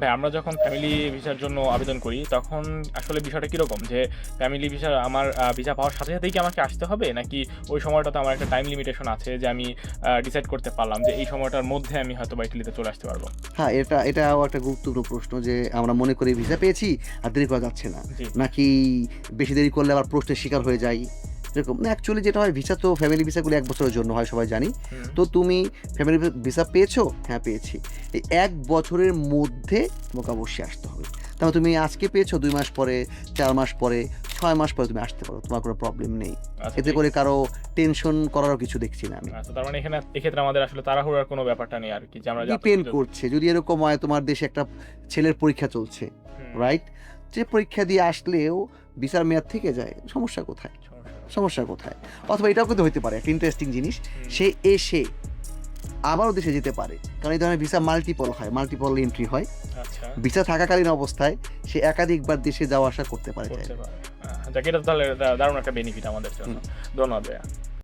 ভাই আমরা যখন ফ্যামিলি ভিসার জন্য আবেদন করি তখন আসলে বিষয়টা কীরকম? যে ফ্যামিলি ভিসা আমার ভিসা পাওয়ার সাথে সাথেই কি আমাকে আসতে হবে? নাকি ওই সময়টাতে আমার একটা টাইম লিমিটেশন আছে যে আমি ডিসাইড করতে পারলাম যে এই সময়টার মধ্যে আমি হয়তো বা ইটালিতে চলে আসতে পারব? হ্যাঁ এটা এটাও একটা গুরুত্বপূর্ণ প্রশ্ন যে আমরা মনে করি ভিসা পেয়েছি আর দেরি করা যাচ্ছে না। নাকি বেশি দেরি করলে আবার প্রশ্নের শিকার হয়ে যাই? এরকম না অ্যাকচুয়ালি যেটা হয় ভিসা তো ফ্যামিলি ভিসাগুলো এক বছরের জন্য হয় সবাই জানি। তো তুমি ফ্যামিলি ভিসা পেয়েছ? হ্যাঁ পেয়েছি। এই এক বছরের মধ্যে তোমাকে অবশ্যই আসতে হবে। তাহলে তুমি আজকে পেয়েছ দুই মাস পরে চার মাস পরে ছয় মাস পরে তুমি আসতে পারো তোমার কোনো প্রবলেম নেই। আচ্ছা, এতে করে কারও টেনশন করারও কিছু দেখছি না আমি। আচ্ছা তার মানে এখানে এক্ষেত্রে আমাদের আসলে তাড়াহুড়ার কোনো ব্যাপারটা নেই আর কি যে আমরা ডিপেন্ড করছে। যদি এরকম হয় তোমার দেশে একটা ছেলের পরীক্ষা চলছে রাইট যে পরীক্ষা দিয়ে আসলেও ভিসার মেয়াদ থেকে যায় সমস্যা কোথায়? সমস্যা কোথায়? অথবা এটাও কিন্তু হতে পারে একটা ইন্টারেস্টিং জিনিস। সে এসে আবারও দেশে যেতে পারে। কারণ এই ধরনের ভিসা মাল্টিপল হয় মাল্টিপল এন্ট্রি হয়। আচ্ছা। ভিসা থাকাকালীন অবস্থায় সে একাধিকবার দেশে যাওয়া আসা করতে পারে। এটা তাহলে দারুণ একটা বেনিফিট আমাদের জন্য। ধন্যবাদ